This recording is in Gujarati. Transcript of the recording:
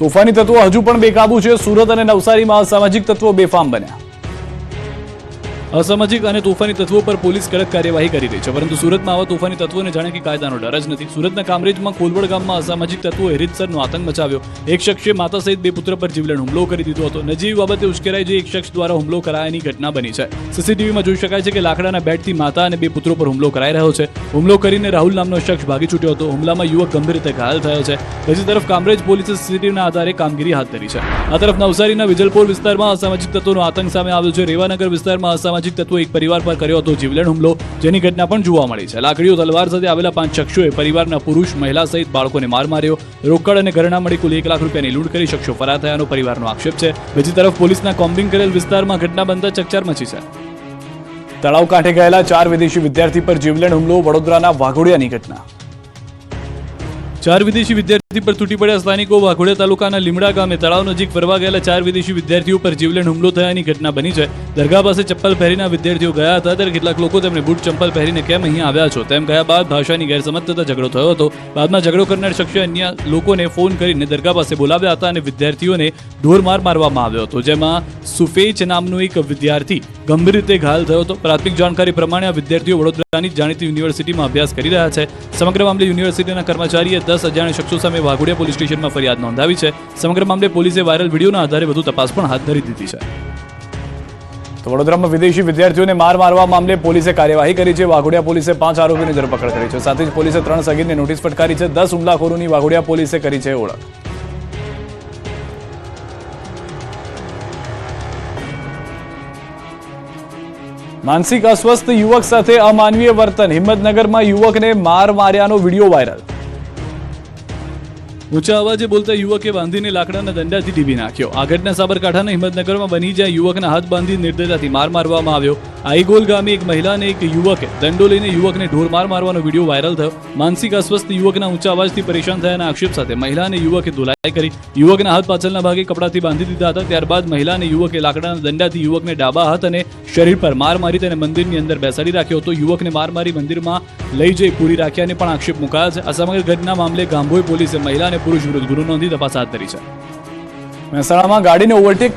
તોફાની તત્વો હજુ પણ બેકાબુ છે. સુરત અને નવસારીમાં અસામાજિક તત્વો બેફામ બન્યા. અસામાજિક અને તોફાની તત્વો પર પોલીસ કડક કાર્યવાહી કરી રહી છે. પરંતુ સુરતમાં આવા તોફાની તત્વોને જાણે કે કાયદાનો ડર જ નથી. સુરતના કામરેજમાં કોલવડ ગામમાં અસામાજિક તત્વોએ રીતસરનો આતંક મચાવ્યો. એક શખ્સે માતા સહિત બે પુત્ર પર જીવલેણ હુમલો કરી દીધો હતો. નજીવી બાબતે ઉશ્કેરાઈ જે એક શખ્સ દ્વારા હુમલો કરાયાની ઘટના બની છે. સીસીટીવીમાં જોઈ શકાય છે કે લાકડાના બેટથી માતા અને બે પુત્રો પર હુમલો કરાઈ રહ્યો છે. હુમલો કરીને રાહુલ નામનો શખ્સ ભાગી છૂટ્યો હતો. હુમલામાં યુવક ગંભીર રીતે ઘાયલ થયો છે. બીજી તરફ કામરેજ પોલીસે સીસીટીવીના આધારે કામગીરી હાથ ધરી છે. આ તરફ નવસારીના વિજલપોર વિસ્તારમાં અસામાજિક તત્વોનો આતંક સામે આવ્યો છે. રેવાનગર વિસ્તારમાં અસામાજિક તત્વો એક પરિવાર પર કર્યો હતો જીવલેણ હુમલો. જેની ઘટના પણ જોવા મળી છે. લાકડીઓ તલવાર સાથે આવેલા પાંચ શખ્સોએ પરિવારના પુરુષ, મહિલા સહિત બાળકોને માર માર્યો. રોકડ અને ઘરેણા મળી કુલ એક લાખ રૂપિયાની લૂંટ કરી શખ્સો ફરાર થયાનો પરિવારનો આક્ષેપ છે. બીજી તરફ પોલીસના કોમ્બિંગ કરેલ વિસ્તારમાં ઘટના બનતા ચકચાર મચી છે. તળાવ કાંઠે ગયેલા ચાર વિદેશી વિદ્યાર્થી પર જીવલેણ હુમલો વડોદરાના વાઘોડિયાની ઘટના. ચાર વિદેશી વિદ્યાર્થી પર તૂટી પડ્યા સ્થાનિકો વાઘોડિયા તાલુકાના લીમડા ગામે તળાવ નજીક ફરવા ગયેલા ચાર વિદેશી વિદ્યાર્થીઓ પર જીવલેણ હુમલો થયાની ઘટના બની છે. દરગાહ પાસે ચપ્પલ પહેરીના વિદ્યાર્થીઓ ગયા હતા ત્યારે કેટલાક લોકો તેમને બૂટ ચંપલ પહેરીને કેમ અહીં આવ્યા છો? તેમ કહ્યા બાદ ભાષાની ગેરસમજ થતા ઝઘડો થયો હતો. બાદમાં ઝઘડો કરનાર શખ્સે અન્ય લોકોને ફોન કરીને દરગાહ પાસે બોલાવ્યા હતા અને વિદ્યાર્થીઓને ઢોરમાર મારવામાં આવ્યો હતો, જેમાં સુફેચ નામનો એક વિદ્યાર્થી ગંભીર રીતે ઘાયલ થયો હતો. પ્રાથમિક જાણકારી પ્રમાણે આ વિદ્યાર્થીઓ વડોદરાની જાણીતી યુનિવર્સિટીમાં અભ્યાસ કરી રહ્યા છે. સમગ્ર મામલે યુનિવર્સિટીના કર્મચારીએ દસ અજાણ્યા શખ્સો સામે વાઘોડિયા પોલીસ સ્ટેશનમાં ફરિયાદ નોંધાવી છે. સમગ્ર મામલે પોલીસે વાયરલ વિડીયોના આધારે વધુ તપાસ પણ હાથ ધરી દીધી છે. તો વડોદરામાં વિદેશી વિદ્યાર્થીઓને માર મારવા મામલે પોલીસે કાર્યવાહી કરી છે. વાઘોડિયા પોલીસે પાંચ આરોપીની ધરપકડ કરી છે. સાથે જ પોલીસે ત્રણ સગીરને નોટિસ ફટકારી છે. દસ હુમલાખોરોની વાઘોડિયા પોલીસે કરી છે ઓળખ. માનસિક અસ્વસ્થ યુવક સાથે અમાનવીય વર્તન. હિંમતનગરમાં યુવકને માર માર્યાનો વીડિયો વાયરલ. ઊંચા અવાજે બોલતા યુવકે બાંધીને લાકડાના દંડાથી ટીપી નાખ્યો. આ ઘટના સાબરકાંઠાના હિંમતનગરમાં બની જ્યાં યુવકના હાથ બાંધી નિર્દયતાથી માર મારવામાં આવ્યો. આઈગોલ ગામે એક મહિલા અને એક યુવકે દંડો લઈને યુવકને ઢોરમાર મારવાનો વીડિયો વાયરલ થયો. માનસિક અસ્વસ્થ યુવકના ઊંચા અવાજથી પરેશાન થયાના આક્ષેપ સાથે મહિલા અને યુવકે ધોલાઈ કરી. યુવકના હાથ પાછળના ભાગે કપડાથી બાંધી દીધા હતા. ત્યારબાદ મહિલા અને યુવકે લાકડાના દંડાથી યુવકને ડાબા હાથ અને શરીર પર માર મારી તેને મંદિરની અંદર બેસાડી રાખ્યો હતો. યુવકને માર મારી મંદિરમાં લઈ જઈ પૂરી રાખ્યાને પણ આક્ષેપ મુકાયા છે. આ સમગ્ર ઘટના મામલે ગાંભોઈ પોલીસે મહિલા અને પુરુષ વિરુદ્ધ ગુનો નોંધી તપાસ હાથ ધરી છે. મહેસાણામાં ગાડીને ઓવરટેક